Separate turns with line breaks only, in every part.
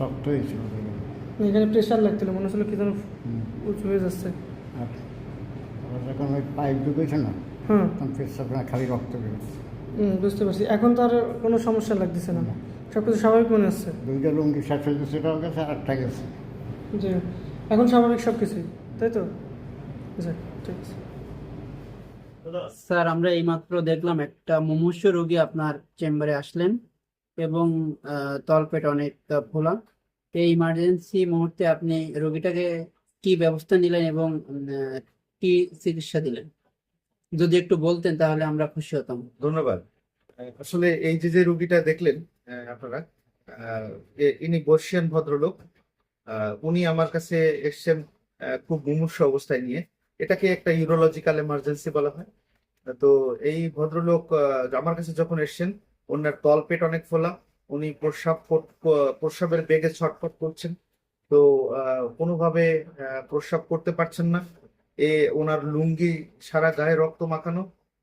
শক্ত হয়েছিল
এখানে প্রেশার লাগছিল মনে হচ্ছিল কি যেন উঁচু হয়ে যাচ্ছে।
আর যখন ওই পাইপ ঢুকেছে না
হ্যাঁ
তখন পেশাব না খালি রক্ত বেরোচ্ছে
হুম, বুঝতে পারছি। এখন তো আর কোনো সমস্যা লাগতেছে না। সব কিছু স্বাভাবিক মনে হচ্ছে।
দুইটা লুঙ্গি শেষ হয়ে গেছে এটাও গেছে আটটা গেছে।
যে এখন স্বাভাবিক সব কিছুই তাই তো? আচ্ছা ঠিক আছে।
স্যার আমরা এইমাত্র দেখলাম একটা মুমূর্ষু রোগী আপনার চেম্বারে আসলেন। এবং তলপেট অনেক ফোলা এই ইমার্জেন্সি মুহূর্তে আপনি রোগীটাকে কি ব্যবস্থা নিলেন এবং কি চিকিৎসা দিলেন? যদি একটু বলতেন তাহলে আমরা খুশি হতাম।
ধন্যবাদ। আসলে এই যে যে রুগীটা দেখলেন আপনারা ইনি বর্ষিয়ান ভদ্রলোক উনি আমার কাছে এসছেন খুব মুমূর্ষ অবস্থায় নিয়ে। এটাকে একটা ইউরোলজিক্যাল এমার্জেন্সি বলা হয়। তো এই ভদ্রলোক আমার কাছে যখন এসছেন ওনার তলপেট অনেক ফোলা উনি প্রস্রাব প্রস্রাবের বেগে ছটফট করছেন। তো কোনোভাবে প্রস্রাব করতে পারছেন না। এ ওনার লুঙ্গি সারা গায়ে রক্ত মাখানো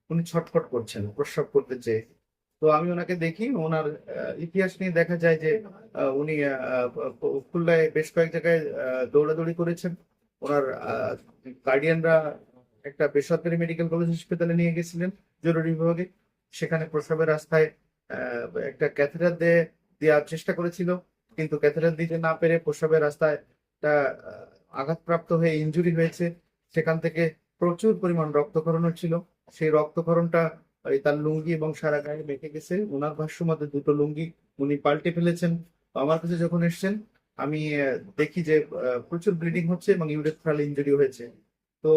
উনি ছটফট করছেন প্রস্রাব করতে চেয়ে। তো আমি ওনাকে দেখি ওনার ইতিহাস নিয়ে দেখা যায় যে উনি আহ, খুলনায় বেশ কয়েক জায়গায় দৌড়াদৌড়ি করেছেন। ওনার গার্ডিয়ানরা একটা বেসরকারি মেডিকেল কলেজ হাসপাতালে নিয়ে গেছিলেন জরুরি বিভাগে। সেখানে প্রস্রাবের রাস্তায় একটা ক্যাথেটার দিয়ে দেওয়ার চেষ্টা করেছিল। কিন্তু ক্যাথেটার দিতে না পেরে প্রস্রাবের রাস্তায় একটা আঘাতপ্রাপ্ত হয়ে ইনজুরি হয়েছে। সেখান থেকে প্রচুর পরিমাণ রক্তক্ষরণ হচ্ছিল। সেই রক্তক্ষরণটা তার লুঙ্গি এবং সারা গায়ে মেখে গেছে। ওনার ভাষ্য মতে দুটো লুঙ্গি উনি পাল্টে ফেলেছেন। আমার কাছে যখন এসছেন, আমি দেখি যে প্রচুর ব্লিডিং হচ্ছে এবং ইউরেথ্রাল ইনজুরি হয়েছে। তো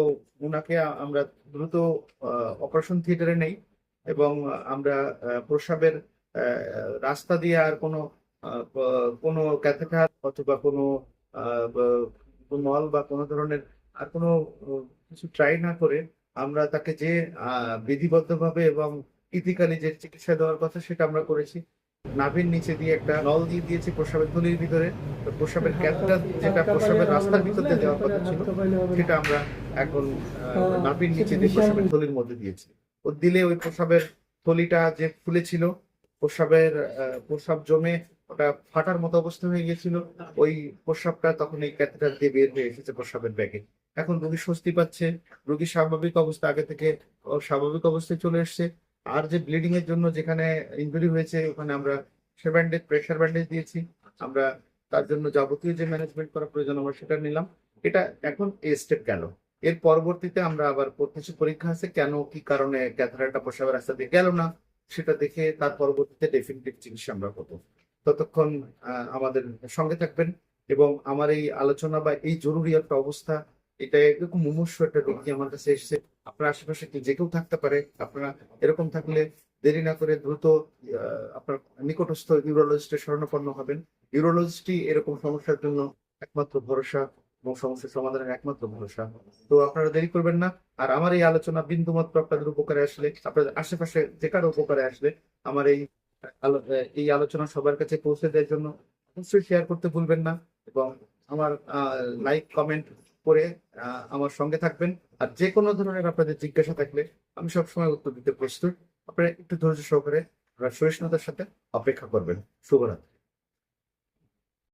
ওনাকে আমরা দ্রুত অপারেশন থিয়েটারে নেই। এবং আমরা আহ, রাস্তা দিয়ে আর কোনো কোনো ক্যাথেটার অথবা কোনো মল বা কোনো ধরনের আর কোনো কিছু ট্রাই না করে আমরা তাকে যে বিধিবদ্ধভাবে এবং ইথিক্যালি যে চিকিৎসা দেওয়ার কথা সেটা আমরা করেছি। নাভির নিচে দিয়ে একটা নল দিয়ে দিয়েছি প্রস্রাবের থলির ভিতরে। তো প্রস্রাবের ক্যাথেটার যেটা প্রস্রাবের রাস্তার ভিতর দিয়ে দেওয়ার কথা ছিল সেটা আমরা এখন নাভির নিচে দিয়ে প্রস্রাবের থলির মধ্যে দিয়েছি। ও দিলে ওই প্রসাবের থলিটা যে ফুলেছিল প্রস্রাবের আহ, প্রস্রাব জমে ওটা ফাটার মতো অবস্থা হয়ে গিয়েছিল। ওই প্রস্রাবটা তখন এই ক্যাথেটার দিয়ে বের হয়ে এসেছে প্রস্রাবের ব্যাগে। এখন রোগী স্বস্তি পাচ্ছে রোগী স্বাভাবিক অবস্থা আগে থেকে স্বাভাবিক অবস্থায় চলে এসেছে। আর যে ব্লিডিং এর জন্য যেখানে ইনজুরি হয়েছে ওখানে আমরা সে ব্যান্ডেজ প্রেশার ব্যান্ডেজ দিয়েছি। আমরা তার জন্য যাবতীয় যে ম্যানেজমেন্ট করা প্রয়োজন আমরা সেটা নিলাম। এটা এখন এ স্টেপ গেল। এর পরবর্তীতে আমরা আবার কিছু পরীক্ষা আছে, কেন, কি কারণে ক্যাথেটারটা প্রস্রাবের রাস্তা দিয়ে গেল না, সেটা দেখে তার পরবর্তীতে ডেফিনিটিভ চিকিৎসা আমরা করব ততক্ষণ আমাদের সঙ্গে থাকবেন এবং আমার এই আলোচনা বা এই জরুরি একটা অবস্থা, এটা এরকম মুমূর্ষ একটা রোগী আমার কাছে এসেছে। আপনার আশেপাশে কি যে কেউ থাকতে পারে, আপনারা এরকম থাকলে দেরি না করে দ্রুত আপনার নিকটস্থ ইউরোলজিস্টের শরণাপন্ন হবেন। ইউরোলজিস্টই এরকম সমস্যার জন্য একমাত্র ভরসা। এবং সমস্যার সমাধানের একমাত্র ভরসা। তো আপনারা দেরি করবেন না। আর আমার এই আলোচনা বিন্দুমাত্র আপনাদের উপকারে আসলে, আপনাদের আশেপাশে যে কারও উপকারে আসলে আমার এই এই আলোচনা সবার কাছে পৌঁছে দেওয়ার জন্য অবশ্যই শেয়ার করতে ভুলবেন না এবং আমার লাইক কমেন্ট করে আমার সঙ্গে থাকবেন। আর যে কোনো ধরনের আপনাদের জিজ্ঞাসা থাকলে আমি সবসময় উত্তর দিতে প্রস্তুত। আপনারা একটু ধৈর্য সহকারে সহিষ্ণুতার সাথে অপেক্ষা করবেন। শুভরাত্রি।